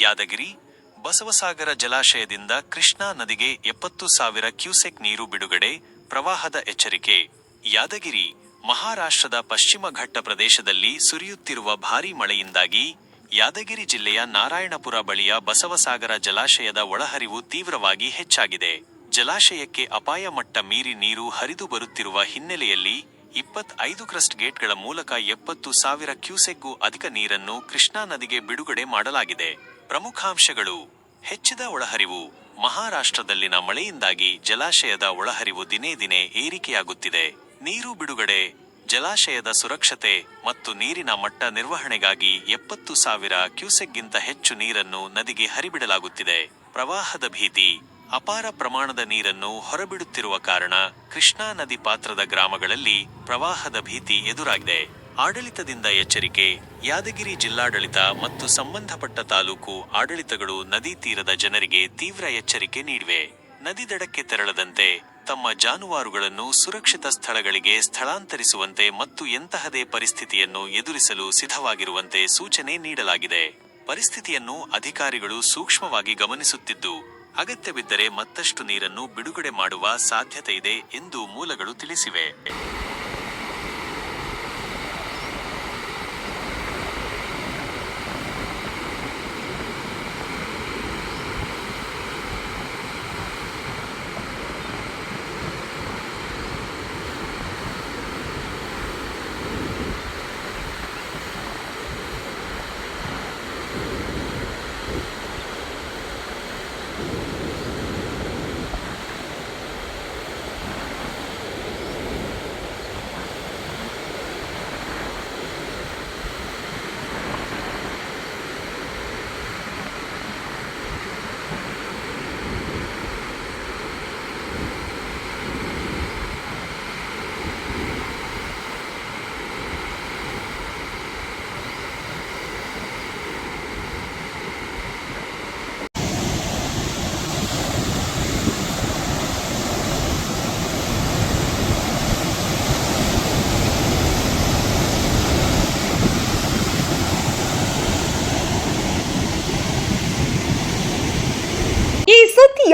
ಯಾದಗಿರಿ, ಬಸವಸಾಗರ ಜಲಾಶಯದಿಂದ ಕೃಷ್ಣಾ ನದಿಗೆ ಎಪ್ಪತ್ತು ಸಾವಿರ ಕ್ಯೂಸೆಕ್ ನೀರು ಬಿಡುಗಡೆ ಪ್ರವಾಹದ ಎಚ್ಚರಿಕೆ. ಯಾದಗಿರಿ, ಮಹಾರಾಷ್ಟ್ರದ ಪಶ್ಚಿಮ ಘಟ್ಟ ಪ್ರದೇಶದಲ್ಲಿ ಸುರಿಯುತ್ತಿರುವ ಭಾರೀ ಮಳೆಯಿಂದಾಗಿ ಯಾದಗಿರಿ ಜಿಲ್ಲೆಯ ನಾರಾಯಣಪುರ ಬಳಿಯ ಬಸವಸಾಗರ ಜಲಾಶಯದ ಒಳಹರಿವು ತೀವ್ರವಾಗಿ ಹೆಚ್ಚಾಗಿದೆ. ಜಲಾಶಯಕ್ಕೆ ಅಪಾಯ ಮಟ್ಟ ಮೀರಿ ನೀರು ಹರಿದು ಬರುತ್ತಿರುವ ಹಿನ್ನೆಲೆಯಲ್ಲಿ ಇಪ್ಪತ್ತೈದು ಕ್ರಸ್ಟ್ ಗೇಟ್ಗಳ ಮೂಲಕ ಎಪ್ಪತ್ತು ಸಾವಿರ ಕ್ಯೂಸೆಕ್ಗೂ ಅಧಿಕ ನೀರನ್ನು ಕೃಷ್ಣಾ ನದಿಗೆ ಬಿಡುಗಡೆ ಮಾಡಲಾಗಿದೆ. ಪ್ರಮುಖಾಂಶಗಳು, ಹೆಚ್ಚಿದ ಒಳಹರಿವು, ಮಹಾರಾಷ್ಟ್ರದಲ್ಲಿನ ಮಳೆಯಿಂದಾಗಿ ಜಲಾಶಯದ ಒಳಹರಿವು ದಿನೇ ದಿನೇ ಏರಿಕೆಯಾಗುತ್ತಿದೆ. ನೀರು ಬಿಡುಗಡೆ, ಜಲಾಶಯದ ಸುರಕ್ಷತೆ ಮತ್ತು ನೀರಿನ ಮಟ್ಟ ನಿರ್ವಹಣೆಗಾಗಿ ಎಪ್ಪತ್ತು ಸಾವಿರ ಕ್ಯೂಸೆಕ್ಗಿಂತ ಹೆಚ್ಚು ನೀರನ್ನು ನದಿಗೆ ಹರಿಬಿಡಲಾಗುತ್ತಿದೆ. ಪ್ರವಾಹದ ಭೀತಿ ಅಪಾರ ಪ್ರಮಾಣದ ನೀರನ್ನು ಹೊರಬಿಡುತ್ತಿರುವ ಕಾರಣ ಕೃಷ್ಣಾ ನದಿ ಪಾತ್ರದ ಗ್ರಾಮಗಳಲ್ಲಿ ಪ್ರವಾಹದ ಭೀತಿ ಎದುರಾಗಿದೆ. ಆಡಳಿತದಿಂದ ಎಚ್ಚರಿಕೆ, ಯಾದಗಿರಿ ಜಿಲ್ಲಾಡಳಿತ ಮತ್ತು ಸಂಬಂಧಪಟ್ಟ ತಾಲೂಕು ಆಡಳಿತಗಳು ನದಿ ತೀರದ ಜನರಿಗೆ ತೀವ್ರ ಎಚ್ಚರಿಕೆ ನೀಡಿವೆ. ನದಿ ದಡಕ್ಕೆ ತೆರಳದಂತೆ ತಮ್ಮ ಜಾನುವಾರುಗಳನ್ನು ಸುರಕ್ಷಿತ ಸ್ಥಳಗಳಿಗೆ ಸ್ಥಳಾಂತರಿಸುವಂತೆ ಮತ್ತು ಎಂತಹದೇ ಪರಿಸ್ಥಿತಿಯನ್ನು ಎದುರಿಸಲು ಸಿದ್ಧವಾಗಿರುವಂತೆ ಸೂಚನೆ ನೀಡಲಾಗಿದೆ. ಪರಿಸ್ಥಿತಿಯನ್ನು ಅಧಿಕಾರಿಗಳು ಸೂಕ್ಷ್ಮವಾಗಿ ಗಮನಿಸುತ್ತಿದ್ದು ಅಗತ್ಯವಿದ್ದರೆ ಮತ್ತಷ್ಟು ನೀರನ್ನು ಬಿಡುಗಡೆ ಮಾಡುವ ಸಾಧ್ಯತೆ ಇದೆ ಎಂದು ಮೂಲಗಳು ತಿಳಿಸಿವೆ.